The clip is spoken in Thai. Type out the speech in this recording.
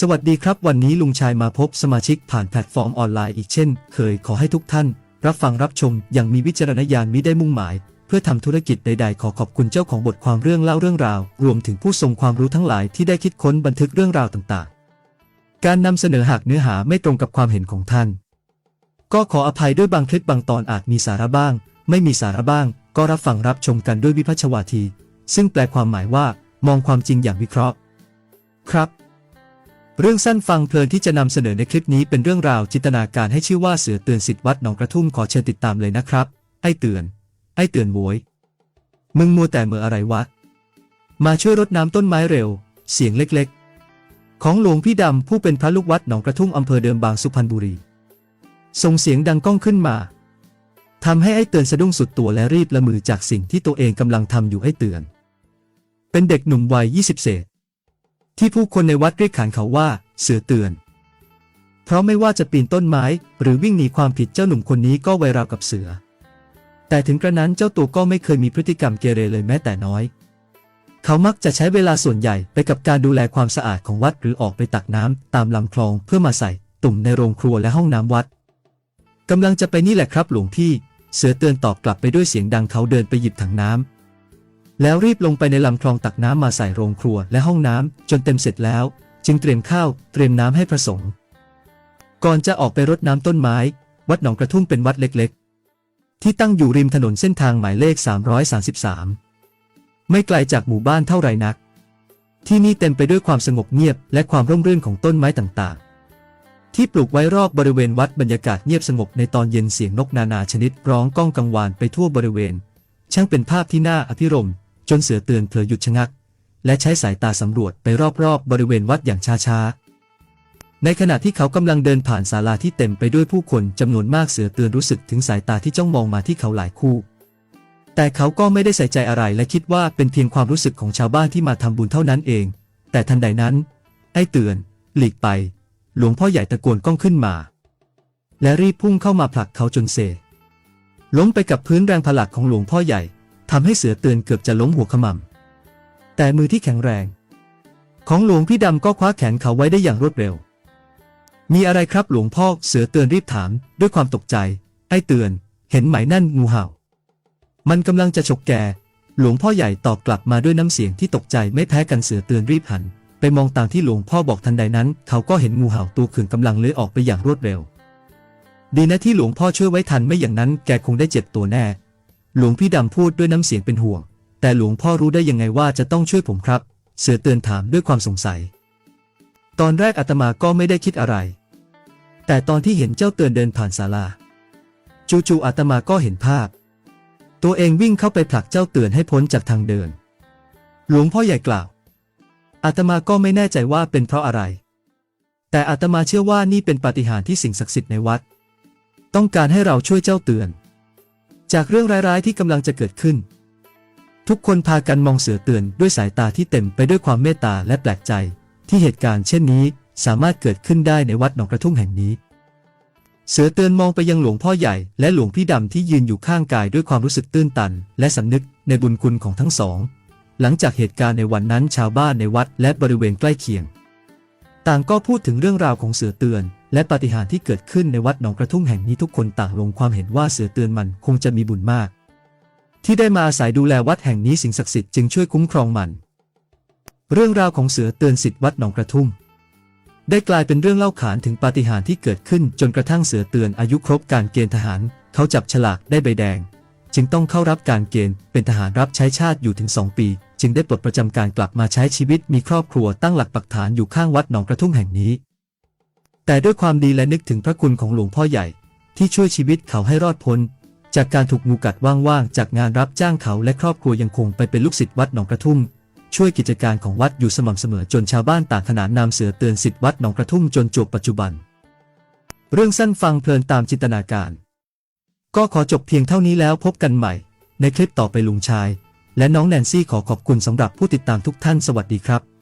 สวัสดีครับ วันนี้ลุงชายมาพบสมาชิกผ่านแพลตฟอร์มออนไลน์อีกเช่น เคยขอให้ทุกท่าน รับฟังรับชมอย่างมีวิจารณญาณมิได้มุ่งหมาย เพื่อทำธุรกิจใดๆ ขอขอบคุณเจ้าของบทความเรื่องเล่าเรื่องราว รวมถึงผู้ทรงความรู้ทั้งหลายที่ได้คิดค้นบันทึกเรื่องราวต่างๆ การนำเสนอหากเนื้อหาไม่ตรงกับความเห็นของท่าน ก็ขออภัยด้วยบางคลิปบางตอนอาจมีสาระบ้าง ไม่มีสาระบ้าง ก็รับฟังรับชมกันด้วยวิพัชวาที ซึ่งแปลความหมายว่า มองความจริงอย่างวิเคราะห์ ครับ เรื่องสั้นฟังเพลินที่จะนำเสนอในคลิปนี้เป็นเรื่องราวจินตนาการให้ชื่อว่าเสือเตือนสิทธิ์วัดหนองกระทุ่มขอเชิญติดตามเลยนะครับ ไอ้เตือน ไอ้เตือนโวยมึงมัวแต่เมื่ออะไรวะ มาช่วยรดน้ำต้นไม้เร็ว เสียงเล็กๆ ของหลวงพี่ดำผู้เป็นพระลูกวัดหนองกระทุ่มอำเภอเดิมบางสุพรรณบุรีส่งเสียงดังก้องขึ้นมาทำให้ไอ้เตือนสะดุ้งสุดตัวและรีบละมือจากสิ่งที่ตัวเองกำลังทำอยู่ไอ้เตือน เป็นเด็กหนุ่มวัย20เศษ ที่ผู้คนในวัดเรียกขานเขาว่า เสือเตือน เพราะไม่ว่าจะปีนต้นไม้ หรือวิ่งหนีความผิดเจ้าหนุ่มคนนี้ก็ไวราวกับเสือ แต่ถึงกระนั้นเจ้าตัวก็ไม่เคยมีพฤติกรรมเกเรเลยแม้แต่น้อย เขามักจะใช้เวลาส่วนใหญ่ไปกับการดูแลความสะอาดของวัดหรือออกไปตักน้ำตามลำคลองเพื่อมาใส่ ตุ่มในโรงครัวและห้องน้ำวัดกำลังจะไปนี่แหละครับหลวงพี่ เสือเตือนตอบกลับไปด้วยเสียงดังเขาเดินไปหยิบถังน้ำ แล้วรีบลงไปในลำคลองตักน้ำมาใส่โรงครัวและห้องน้ำจนเต็มเสร็จแล้ว จึงเตรียมข้าวเตรียมน้ำให้พระสงฆ์ก่อนจะออกไปรดน้ำต้นไม้ วัดหนองกระทุ่มเป็นวัดเล็กๆ ที่ตั้งอยู่ริมถนนเส้นทางหมายเลข 333 ไม่ไกลจากหมู่บ้านเท่าไรนัก ที่นี่เต็มไปด้วยความสงบเงียบและความร่มรื่นของต้นไม้ต่างๆ ที่ปลูกไว้รอบบริเวณวัดบรรยากาศเงียบสงบในตอนเย็นเสียงนกนานาชนิดร้องก้องกังวานไปทั่วบริเวณ ช่างเป็นภาพที่น่าอภิรมย์ จนเสือเตือนเผอหยุดชะงัก และใช้สายตาสำรวจไปรอบๆบริเวณวัดอย่างช้าๆ ในขณะที่เขากำลังเดินผ่านศาลาที่เต็มไปด้วยผู้คนจำนวนมากเสือเตือนรู้สึกถึงสายตาที่จ้องมองมาที่เขาหลายคู่ แต่เขาก็ไม่ได้ใส่ใจอะไรและคิดว่าเป็นเพียงความรู้สึกของชาวบ้านที่มาทำบุญเท่านั้นเอง แต่ทันใดนั้น ไอ้เตือน หลีกไป หลวงพ่อใหญ่ตะโกนก้องขึ้นมา และรีบพุ่งเข้ามาผลักเขาจนเซล้มไปกับพื้นแรงผลักของหลวงพ่อใหญ่ ทำให้เสือเตือนเกือบจะล้มหัวขมำแต่มือที่แข็งแรง ของหลวงพี่ดำก็คว้าแขนเขาไว้ได้อย่างรวดเร็ว มีอะไรครับหลวงพ่อเสือเตือนรีบถาม ด้วยความตกใจ ไอ้เตือน เห็นไหมนั่นงูเห่า มันกำลังจะฉกแก หลวงพ่อใหญ่ตอบกลับมาด้วยน้ำเสียงที่ตกใจไม่แพ้กันเสือเตือนรีบหัน ไปมองตามที่หลวงพ่อบอกทันใดนั้น เขาก็เห็นงูเห่าตัวขึงกำลังเลื้อยออกไปอย่างรวดเร็ว ดีนะที่หลวงพ่อช่วยไว้ทันไม่อย่างนั้นแกคงได้เจ็บตัวแน่ หลวงพี่ดำพูดด้วยน้ำเสียงเป็นห่วง แต่หลวงพ่อรู้ได้ยังไงว่าจะต้องช่วยผมครับ เสือเตือนถามด้วยความสงสัย ตอนแรกอาตมาก็ไม่ได้คิดอะไร แต่ตอนที่เห็นเจ้าเตือนเดินผ่านศาลา จู่ๆอาตมาก็เห็นภาพ ตัวเองวิ่งเข้าไปผลักเจ้าเตือนให้พ้นจากทางเดิน หลวงพ่อใหญ่กล่าว อาตมาก็ไม่แน่ใจว่าเป็นเพราะอะไร แต่อาตมาเชื่อว่านี่เป็นปาฏิหาริย์ที่สิ่งศักดิ์สิทธิ์ในวัด ต้องการให้เราช่วยเจ้าเตือน จากเรื่องร้ายๆที่กำลังจะเกิดขึ้น ทุกคนพากันมองเสือเตือนด้วยสายตาที่เต็มไปด้วยความเมตตาและแปลกใจ ที่เหตุการณ์เช่นนี้สามารถเกิดขึ้นได้ในวัดหนองกระทุ่มแห่งนี้ เสือเตือนมองไปยังหลวงพ่อใหญ่และหลวงพี่ดำที่ยืนอยู่ข้างกายด้วยความรู้สึกตื้นตัน และสำนึกในบุญคุณของทั้งสอง หลังจากเหตุการณ์ในวันนั้นชาวบ้านในวัดและบริเวณใกล้เคียง ต่างก็พูดถึงเรื่องราวของเสือเตือน และปาฏิหาริย์ที่เกิดขึ้นในวัดหนองกระทุ่มแห่งนี้ทุกคนต่างลงความเห็นว่าเสือเตือนมันคงจะมีบุญมาก ที่ได้มาอาศัยดูแลวัดแห่งนี้สิ่งศักดิ์สิทธิ์จึงช่วยคุ้มครองมัน เรื่องราวของเสือเตือนสิทธิ์วัดหนองกระทุ่ม ได้กลายเป็นเรื่องเล่าขานถึงปาฏิหาริย์ที่เกิดขึ้นจนกระทั่งเสือเตือนอายุครบการเกณฑ์ทหาร เขาจับฉลากได้ใบแดง จึงต้องเข้ารับการเกณฑ์เป็นทหารรับใช้ชาติอยู่ถึง2ปี จึงได้ปลดประจำการกลับมาใช้ชีวิตมีครอบครัวตั้งหลักปักฐานอยู่ข้างวัดหนองกระทุ่มแห่งนี้ แต่ด้วยความดีและนึกถึงพระคุณของหลวงพ่อใหญ่ ที่ช่วยชีวิตเขาให้รอดพ้น จากการถูกงูกัดว่างๆ จากงานรับจ้างเขาและครอบครัวยังคงไปเป็นลูกศิษย์วัดหนองกระทุ่ม ช่วยกิจการของวัดอยู่สม่ำเสมอจนชาวบ้านต่างขนานนามเสือเตือนสิทธิ์วัดหนองกระทุ่มจนจบปัจจุบัน เรื่องสั้นฟังเพลินตามจินตนาการ ก็ขอจบเพียงเท่านี้แล้วพบกันใหม่ ในคลิปต่อไปลุงชาย และน้องแนนซี่ขอขอบคุณสำหรับผู้ติดตามทุกท่านสวัสดีครับ